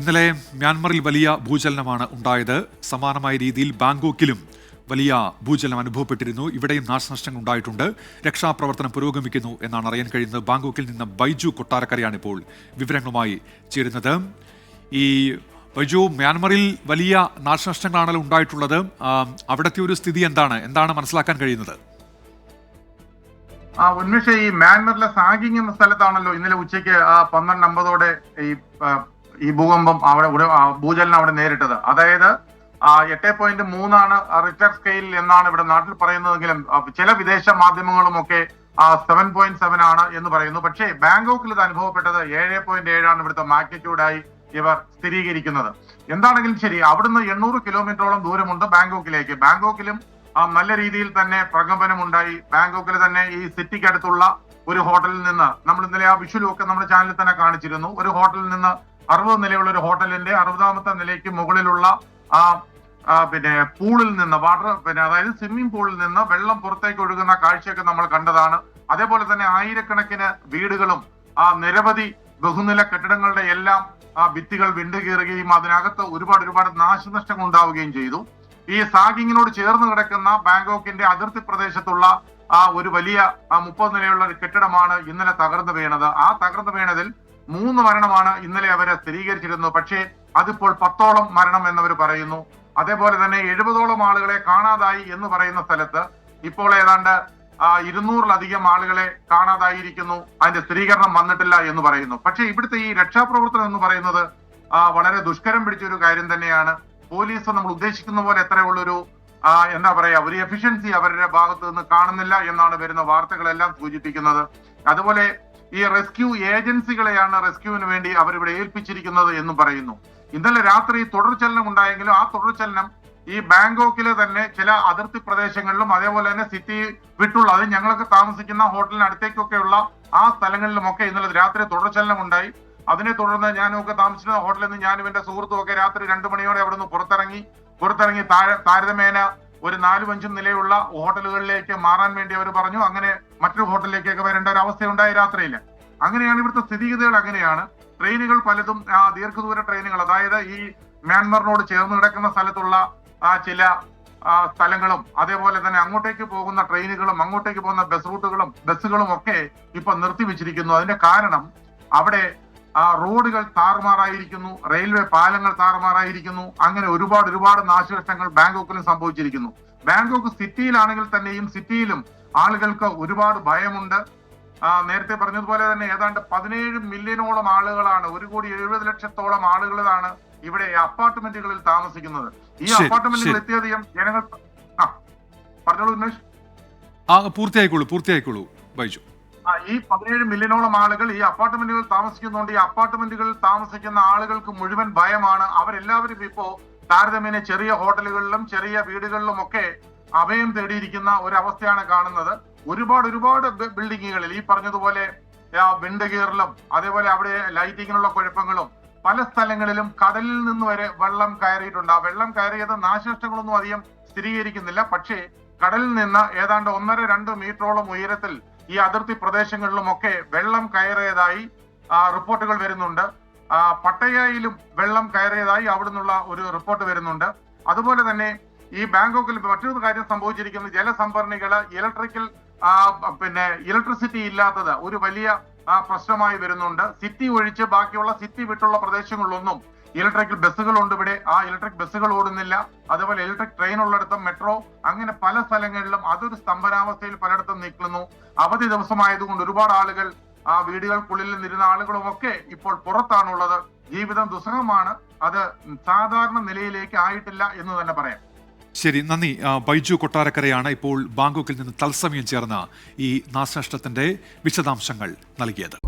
ഇന്നലെ മ്യാൻമറിൽ വലിയ ഭൂചലനമാണ് ഉണ്ടായത്. സമാനമായ രീതിയിൽ ബാങ്കോക്കിലും വലിയ ഭൂചലനം അനുഭവപ്പെട്ടിരുന്നു. ഇവിടെയും നാശനഷ്ടങ്ങൾ ഉണ്ടായിട്ടുണ്ട്. രക്ഷാപ്രവർത്തനം പുരോഗമിക്കുന്നു എന്നാണ് അറിയാൻ കഴിയുന്നത്. ബാങ്കോക്കിൽ നിന്ന് ബൈജു കൊട്ടാരക്കരയാണ് ഇപ്പോൾ വിവരങ്ങളുമായി ചേരുന്നത്. ഈ ബൈജു മ്യാൻമറിൽ വലിയ നാശനഷ്ടങ്ങളാണല്ലോ ഉണ്ടായിട്ടുള്ളത്. അവിടുത്തെ ഒരു സ്ഥിതി എന്താണ്? എന്താണ് മനസ്സിലാക്കാൻ കഴിയുന്നത്? ആ ഉന്മേഷ ഈ മ്യാൻമറിലെ സാഗിങ് എന്ന സ്ഥലത്താണല്ലോ ഇന്നലെ ഉച്ചയ്ക്ക് പന്ത്രണ്ട് അമ്പതോടെ ഈ ഈ ഭൂകമ്പം അവിടെ ഭൂചലനം അവിടെ നേരിട്ടത്. അതായത് എട്ട് പോയിന്റ് മൂന്നാണ് റിക്ടർ സ്കെയിൽ എന്നാണ് ഇവിടെ നാട്ടിൽ പറയുന്നതെങ്കിലും ചില വിദേശ മാധ്യമങ്ങളും ഒക്കെ ആ സെവൻ പോയിന്റ് സെവൻ ആണ് എന്ന് പറയുന്നു. പക്ഷേ ബാങ്കോക്കിൽ ഇത് അനുഭവപ്പെട്ടത് ഏഴ് പോയിന്റ് ഏഴാണ് ഇവിടുത്തെ മാഗ്നിറ്റ്യൂഡായി ഇവർ സ്ഥിരീകരിക്കുന്നത്. എന്താണെങ്കിലും ശരി അവിടുന്ന് എണ്ണൂറ് കിലോമീറ്ററോളം ദൂരമുണ്ട് ബാങ്കോക്കിലേക്ക്. ബാങ്കോക്കിലും നല്ല രീതിയിൽ തന്നെ പ്രകമ്പനമുണ്ടായി. ബാങ്കോക്കിൽ തന്നെ ഈ സിറ്റിക്കടുത്തുള്ള ഒരു ഹോട്ടലിൽ നിന്ന് നമ്മൾ ഇന്നലെ ആ വിഷുലും ഒക്കെ നമ്മുടെ ചാനലിൽ തന്നെ കാണിച്ചിരുന്നു. ഒരു ഹോട്ടലിൽ നിന്ന് അറുപത് നിലയുള്ള ഒരു ഹോട്ടലിന്റെ അറുപതാമത്തെ നിലയ്ക്ക് മുകളിലുള്ള ആ പിന്നെ പൂളിൽ നിന്ന് വാട്ടർ പിന്നെ അതായത് സ്വിമ്മിംഗ് പൂളിൽ നിന്ന് വെള്ളം പുറത്തേക്ക് ഒഴുകുന്ന കാഴ്ചയൊക്കെ നമ്മൾ കണ്ടതാണ്. അതേപോലെ തന്നെ ആയിരക്കണക്കിന് വീടുകളും ആ നിരവധി ബഹുനില കെട്ടിടങ്ങളുടെ എല്ലാം ആ ഭിത്തികൾ വിണ്ടുകീറുകയും അതിനകത്ത് ഒരുപാട് ഒരുപാട് നാശനഷ്ടങ്ങൾ ഉണ്ടാവുകയും ചെയ്തു. ഈ സാഗിങ്ങിനോട് ചേർന്ന് കിടക്കുന്ന ബാങ്കോക്കിന്റെ അതിർത്തി പ്രദേശത്തുള്ള ആ ഒരു വലിയ ആ മുപ്പത് നിലയുള്ള ഒരു കെട്ടിടമാണ് ഇന്നലെ തകർന്നു വീണത്. ആ തകർന്നു വീണതിൽ മൂന്ന് മരണമാണ് ഇന്നലെ അവരെ സ്ഥിരീകരിച്ചിരുന്നത്. പക്ഷേ അതിപ്പോൾ പത്തോളം മരണം എന്നവർ പറയുന്നു. അതേപോലെ തന്നെ എഴുപതോളം ആളുകളെ കാണാതായി എന്ന് പറയുന്ന സ്ഥലത്ത് ഇപ്പോൾ ഏതാണ്ട് ഇരുന്നൂറിലധികം ആളുകളെ കാണാതായിരിക്കുന്നു. അതിന്റെ സ്ഥിരീകരണം വന്നിട്ടില്ല എന്ന് പറയുന്നു. പക്ഷേ ഇവിടുത്തെ ഈ രക്ഷാപ്രവർത്തനം എന്ന് പറയുന്നത് വളരെ ദുഷ്കരം പിടിച്ച ഒരു കാര്യം തന്നെയാണ്. പോലീസ് നമ്മൾ ഉദ്ദേശിക്കുന്ന പോലെ എത്രയുള്ളൊരു എന്താ പറയാ ഒരു എഫിഷ്യൻസി അവരുടെ ഭാഗത്ത് നിന്ന് കാണുന്നില്ല എന്നാണ് വരുന്ന വാർത്തകളെല്ലാം സൂചിപ്പിക്കുന്നത്. അതുപോലെ ഈ റെസ്ക്യൂ ഏജൻസികളെയാണ് റെസ്ക്യൂവിന് വേണ്ടി അവരിവിടെ ഏൽപ്പിച്ചിരിക്കുന്നത് എന്ന് പറയുന്നു. ഇന്നലെ രാത്രി തുടർചലനം ഉണ്ടായെങ്കിലും ആ തുടർചലനം ഈ ബാങ്കോക്കിലെ തന്നെ ചില അതിർത്തി പ്രദേശങ്ങളിലും അതേപോലെ തന്നെ സിറ്റി വിട്ടുള്ള അത് ഞങ്ങളൊക്കെ താമസിക്കുന്ന ഹോട്ടലിന് അടുത്തേക്കൊക്കെയുള്ള ആ സ്ഥലങ്ങളിലുമൊക്കെ ഇന്നലെ രാത്രി തുടർചലനം ഉണ്ടായി. അതിനെ തുടർന്ന് ഞാനൊക്കെ താമസിക്കുന്ന ഹോട്ടലിൽ നിന്ന് ഞാനും എന്റെ സുഹൃത്തും ഒക്കെ രാത്രി രണ്ടു മണിയോടെ അവിടെ നിന്ന് പുറത്തിറങ്ങി പുറത്തിറങ്ങി താരതമ്യേന ഒരു നാലും അഞ്ചും നിലയുള്ള ഹോട്ടലുകളിലേക്ക് മാറാൻ വേണ്ടി അവർ പറഞ്ഞു. അങ്ങനെ മറ്റൊരു ഹോട്ടലിലേക്കൊക്കെ വരേണ്ട ഒരു അവസ്ഥ അവസ്ഥയുണ്ടായി രാത്രിയിൽ. അങ്ങനെയാണ് ഇവിടുത്തെ സ്ഥിതിഗതികൾ അങ്ങനെയാണ്. ട്രെയിനുകൾ പലതും ആ, ദീർഘദൂര ട്രെയിനുകൾ അതായത് ഈ മ്യാൻമറിനോട് ചേർന്ന് കിടക്കുന്ന സ്ഥലത്തുള്ള ആ ചില സ്ഥലങ്ങളും അതേപോലെ തന്നെ അങ്ങോട്ടേക്ക് പോകുന്ന ട്രെയിനുകളും അങ്ങോട്ടേക്ക് പോകുന്ന ബസ് റൂട്ടുകളും ബസ്സുകളും ഒക്കെ ഇപ്പൊ നിർത്തിവെച്ചിരിക്കുന്നു. അതിന്റെ കാരണം അവിടെ ആ റോഡുകൾ താറുമാറായിരിക്കുന്നു റെയിൽവേ പാലങ്ങൾ താറുമാറായിരിക്കുന്നു അങ്ങനെ ഒരുപാട് ഒരുപാട് നാശനഷ്ടങ്ങൾ ബാങ്കോക്കിലും സംഭവിച്ചിരിക്കുന്നു. ബാങ്കോക്ക് സിറ്റിയിലാണെങ്കിൽ തന്നെയും സിറ്റിയിലും ആളുകൾക്ക് ഒരുപാട് ഭയമുണ്ട്. ആ, നേരത്തെ പറഞ്ഞതുപോലെ തന്നെ ഏതാണ്ട് പതിനേഴ് മില്യനോളം ആളുകളാണ് ഒരു കോടി എഴുപത് ലക്ഷത്തോളം ആളുകളാണ് ഇവിടെ അപ്പാർട്ട്മെന്റുകളിൽ താമസിക്കുന്നത്. ഈ അപ്പാർട്ട്മെന്റുകൾ. എത്തിയധികം ജനങ്ങൾ ആ പറഞ്ഞോളൂ ഉന്മേഷ്. ആ പൂർത്തിയായിക്കോളൂ പൂർത്തിയായിക്കോളൂ ബൈജു. ഈ പതിനേഴ് മില്യണോളം ആളുകൾ ഈ അപ്പാർട്ട്മെന്റുകൾ താമസിക്കുന്നുണ്ട് ഈ അപ്പാർട്ട്മെന്റുകളിൽ താമസിക്കുന്ന ആളുകൾക്ക് മുഴുവൻ ഭയമാണ്. അവരെല്ലാവരും ഇപ്പോ താരതമ്യേന ചെറിയ ഹോട്ടലുകളിലും ചെറിയ വീടുകളിലും ഒക്കെ അഭയം തേടിയിരിക്കുന്ന ഒരു അവസ്ഥയാണ് കാണുന്നത്. ഒരുപാട് ഒരുപാട് ബിൽഡിങ്ങുകളിൽ ഈ പറഞ്ഞതുപോലെ ആ, വിണ്ട് കീറലും അതേപോലെ അവിടെ ലൈറ്റിങ്ങിനുള്ള കുഴപ്പങ്ങളും പല സ്ഥലങ്ങളിലും കടലിൽ നിന്ന് വരെ വെള്ളം കയറിയിട്ടുണ്ട്. ആ വെള്ളം കയറിയത് നാശനഷ്ടങ്ങളൊന്നും അധികം സ്ഥിരീകരിക്കുന്നില്ല. പക്ഷേ കടലിൽ നിന്ന് ഏതാണ്ട് ഒന്നര രണ്ട് മീറ്ററോളം ഉയരത്തിൽ ഈ അതിർത്തി പ്രദേശങ്ങളിലുമൊക്കെ വെള്ളം കയറിയതായി റിപ്പോർട്ടുകൾ വരുന്നുണ്ട്. പട്ടയയിലും വെള്ളം കയറിയതായി അവിടെ നിന്നുള്ള ഒരു റിപ്പോർട്ട് വരുന്നുണ്ട്. അതുപോലെ തന്നെ ഈ ബാങ്കോക്കിൽ മറ്റൊരു കാര്യം സംഭവിച്ചിരിക്കുന്നത് ജലസംഭരണികൾ ഇലക്ട്രിക്കൽ പിന്നെ ഇലക്ട്രിസിറ്റി ഇല്ലാത്തത് ഒരു വലിയ പ്രശ്നമായി വരുന്നുണ്ട്. സിറ്റി ഒഴിച്ച് ബാക്കിയുള്ള സിറ്റി വിട്ടുള്ള പ്രദേശങ്ങളിലൊന്നും ഇലക്ട്രിക് ബസ്സുകളുണ്ട് ഇവിടെ. ആ ഇലക്ട്രിക് ബസ്സുകൾ ഓടുന്നില്ല. അതുപോലെ ഇലക്ട്രിക് ട്രെയിൻ ഉള്ളിടത്തും മെട്രോ അങ്ങനെ പല സ്ഥലങ്ങളിലും അതൊരു സ്തംഭനാവസ്ഥയിൽ പലയിടത്തും നിൽക്കുന്നു. അവധി ദിവസമായതുകൊണ്ട് ഒരുപാട് ആളുകൾ ആ വീടുകൾക്കുള്ളിൽ നിന്നിരുന്ന ആളുകളും ഒക്കെ ഇപ്പോൾ പുറത്താണുള്ളത്. ജീവിതം ദുസ്സഹമാണ്. അത് സാധാരണ നിലയിലേക്ക് ആയിട്ടില്ല എന്ന് തന്നെ പറയാം. ശരി നന്ദി. ബൈജു കൊട്ടാരക്കരയാണ് ഇപ്പോൾ ബാങ്കോക്കിൽ നിന്ന് തത്സമയം ചേർന്ന ഈ നാശനഷ്ടത്തിന്റെ വിശദാംശങ്ങൾ നൽകിയത്.